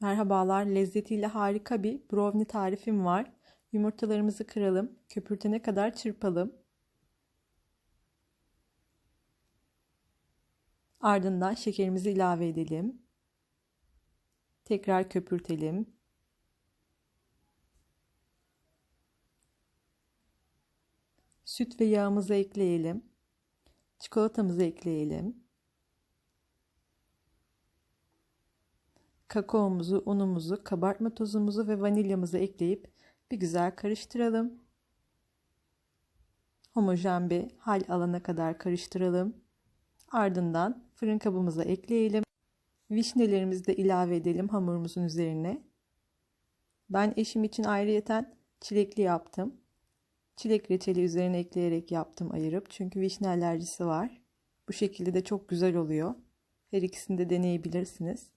Merhabalar, lezzetiyle harika bir brownie tarifim var. Yumurtalarımızı kıralım, köpürtene kadar çırpalım. Ardından şekerimizi ilave edelim. Tekrar köpürtelim. Süt ve yağımızı ekleyelim. Çikolatamızı ekleyelim. Kakaomuzu, unumuzu, kabartma tozumuzu ve vanilyamızı ekleyip bir güzel karıştıralım. Homojen bir hal alana kadar karıştıralım. Ardından fırın kabımıza ekleyelim. Vişnelerimizi de ilave edelim hamurumuzun üzerine. Ben eşim için ayrıyeten çilekli yaptım. Çilek reçeli üzerine ekleyerek yaptım ayırıp. Çünkü vişne alerjisi var. Bu şekilde de çok güzel oluyor. Her ikisini de deneyebilirsiniz.